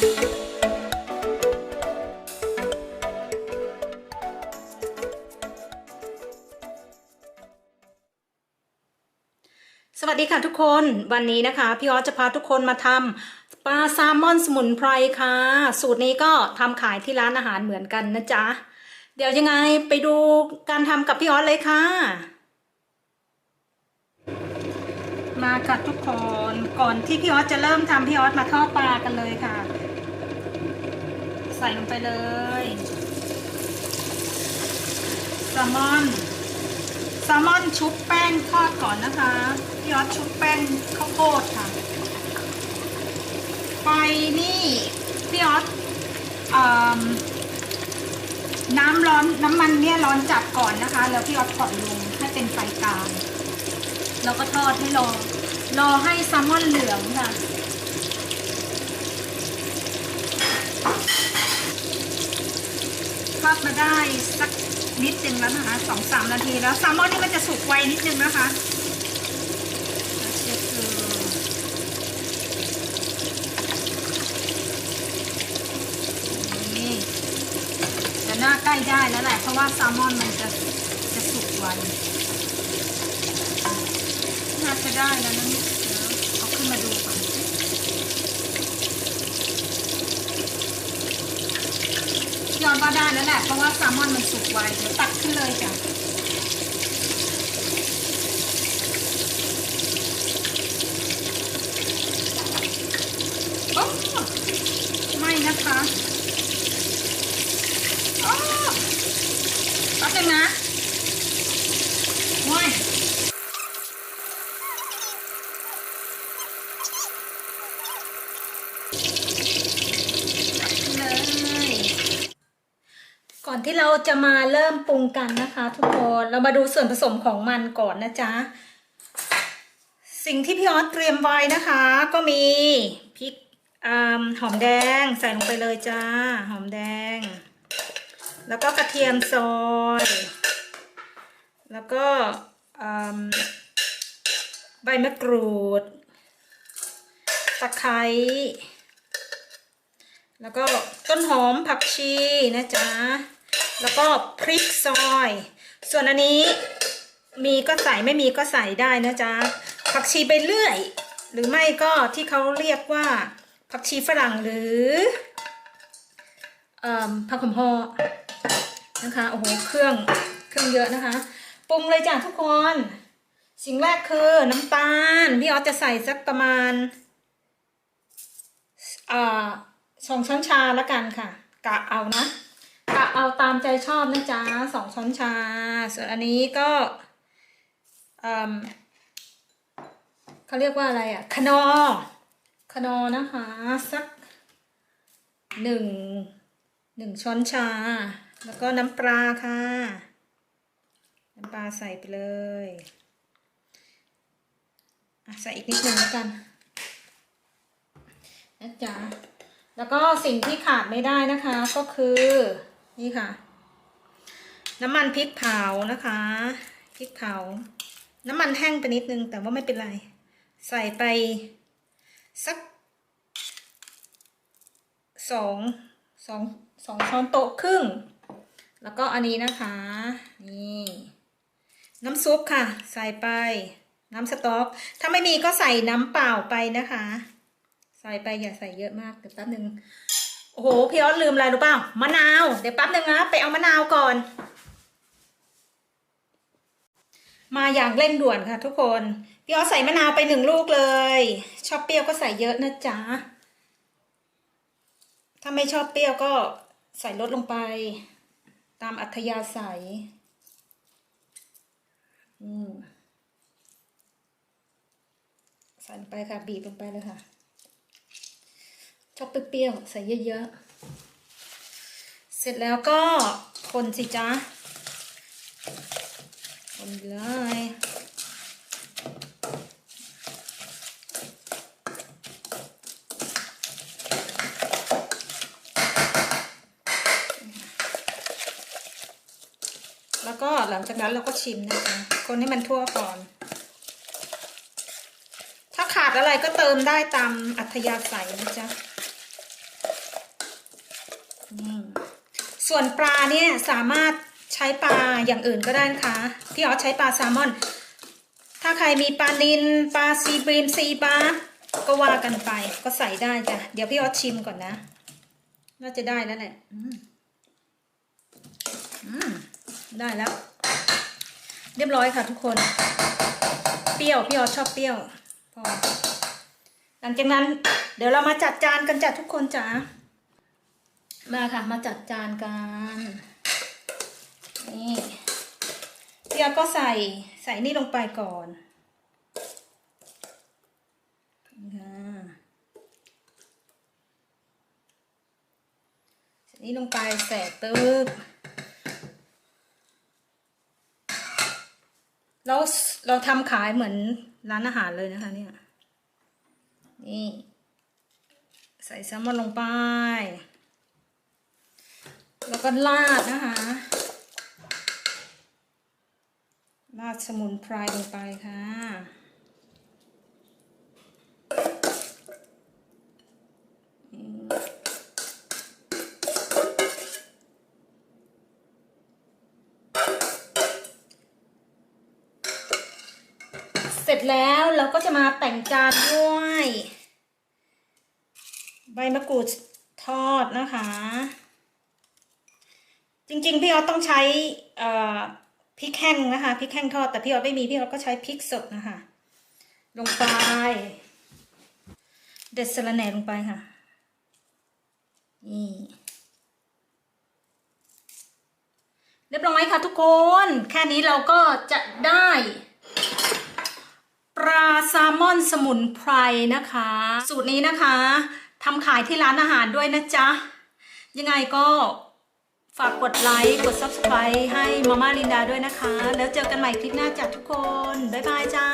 สวัสดีค่ะทุกคนวันนี้นะคะ พี่ออสจะพาทุกคนมาทำปลาแซลมอนสมุนไพรค่ะ สูตรนี้ก็ทำขายที่ร้านอาหารเหมือนกันนะจ๊ะ เดี๋ยวยังไงไปดูการทำกับพี่ออสเลยค่ะ มาค่ะทุกคนก่อนที่พี่ออสจะเริ่มทำพี่ออสมาทอดปลากันเลยค่ะ ใส่ลงไปเลยแซลมอนแซลมอนชุบแป้งทอดก่อนนะคะพี่ยอดชุบแป้งข้าวโพดค่ะไฟนี่พี่ออิ่มน้ำร้อนน้ำมันเนี่ยร้อนจัดก่อนนะคะ แล้วพี่ยอดผ่อนลงให้เป็นไฟกลางแล้วก็ทอดให้รอรอให้แซลมอนเหลืองค่ะ ทอดมาได้สักนิดนึงแล้วนะคะสองสามนาทีแล้วแซลมอนนี่มันจะสุกไวนิดนึงนะคะแล้วเช็คดูนี่จะน้าใกล้ได้แล้วแหละเพราะว่าแซลมอนมันจะจะสุกไวน่าจะได้แล้วนะเนี่ยเดี๋ยวเอาขึ้นมาดูก่ อนว่าได้แล้วแหละเพราะว่าแซลมอนมันสุกไวเดี๋ยวตักขึ้นเลยจ้ะโอ้ไม่นะคะโอ้แป๊บนึงนะว้าย ก่อนที่เราจะมาเริ่มปรุงกันนะคะ ทุกคนเรามาดูส่วนผสมของมันก่อนนะจ๊ะสิ่งที่พี่ออสเตรียมไว้นะคะ ก็มีพริกอหอมแดงใส่ลงไปเลยจ้าหอมแดง แล้วก็กระเทียมซอย แล้วก็ใบมะกรูดตะไคร้แล้วก็ต้นหอมผักชีนะจ๊ะ แล้วก็พริกซอย ส่วนอันนี้มีก็ใส่ไม่มีก็ใส่ได้นะจ๊ะผักชีไปเรื่อย หรือไม่ก็ที่เขาเรียกว่า ผักชีฝรั่งหรืออผักขมพอนะคะโอ้โหเครื่องเครื่องเยอะนะคะปรุงเลยจ้ะทุกคน สิ่งแรกคือน้ำตาลพี่ออสจะใส่สักประมาณอสองช้อนชาล้วกันค่ะกะเอานะะเอาตามใจชอบนะจ๊ะสองช้อนชา ส่วนอันนี้ก็เขาเรียกว่าอะไรอะคะนอ คนอนะคะ สักหนึ่งหนึ่งช้อนชา แล้วก็น้ำปลาค่ะ น้ำปลาใส่ไปเลยใส่อีกนิดหนึ่งแล้วกันนะจ๊ะแล้วก็สิ่งที่ขาดไม่ได้นะคะก็คือ นี่ค่ะ น้ำมันพริกเผานะคะพริกเผา น้ำมันแห้งไปนิดนึงแต่ว่าไม่เป็นไร ใส่ไปสักสองสองสองช้อนโต๊ะครึ่ง แล้วก็อันนี้นะคะ นี่น้ำซุปค่ะ ใส่ไป น้ำสต๊อก ถ้าไม่มีก็ใส่น้ำเปล่าไปนะคะ ใส่ไปอย่าใส่เยอะมากเดี๋ยวแป๊บนึง โอ้โหพี่ออสลืมอะไรรู้เปล่ามะนาว เดี๋ยวแป๊บหนึ่งนะไปเอามะนาวก่อน มาอย่างเร่งด่วนค่ะ ทุกคนพี่ออสใส่มะนาวไปหนึ่งลูกเลย ชอบเปรี้ยวก็ใส่เยอะนะจ๊ะถ้าไม่ชอบเปรี้ยวก็ใส่ลดลงไป ตามอัธยาศัยใส่ลงไปค่ะ บีบลงไปเลยค่ะ ชอบเปรี้ยวๆใส่เยอะๆ เสร็จแล้วก็คนสิจ๊ะคนเลยแล้วก็หลังจากนั้นเราก็ชิมนะคะคนให้มันทั่วก่อน ถ้าขาดอะไรก็เติมได้ตามอัธยาศัยนะจ๊ะ ส่วนปลาเนี่ยสามารถใช้ปลาอย่างอื่นก็ได้นะคะพี่ออสใช้ปลาแซลมอน ถ้าใครมีปลานิลปลาซีบรีนซีบาก็ว่ากันไปก็ใส่ได้จ้ะเดี๋ยวพี่ออสชิมก่อนนะ น่าจะได้แล้วแหละได้แล้ว เรียบร้อยค่ะทุกคน เปรี้ยวพี่ออสชอบเปรี้ยวพอหลังจากนั้นเดี๋ยวเรามาจัดจานกันจ้ะทุกคนจ้ะ มาค่ะ มาจัดจานกัน นี่พี่ออสก็ใส่ใส่นี่ลงไปก่อนใส่นี่ลงไปแสกตึ๊บเราเราทำขายเหมือนร้านอาหารเลยนะคะเนี่ย นี่ ใส่แซลมอนลงไป แล้วก็ราดนะคะราดสมุนไพรลงไปค่ะ เสร็จแล้วเราก็จะมาแต่งจานด้วย ใบมะกรูดทอดนะคะ จริงๆ พี่ออสต้องใช้พริกแห้งนะคะพริกแห้งทอดแต่พี่ออสไม่มีพี่ออสก็ใช้พริกสดนะคะ ลงไป เด็ดสะระแหน่ลงไปค่ะนี่เรียบร้อยค่ะทุกคน แค่นี้เราก็จะได้ ปลาแซลมอนสมุนไพรนะคะ สูตรนี้นะคะทำขายที่ร้านอาหารด้วยนะจ๊ะ ยังไงก็ ฝากกดไลค์ กด subscribe ให้มาม่าลินดาด้วยนะคะ แล้วเจอกันใหม่คลิปหน้าจ้ะทุกคน บ๊ายบายจ้า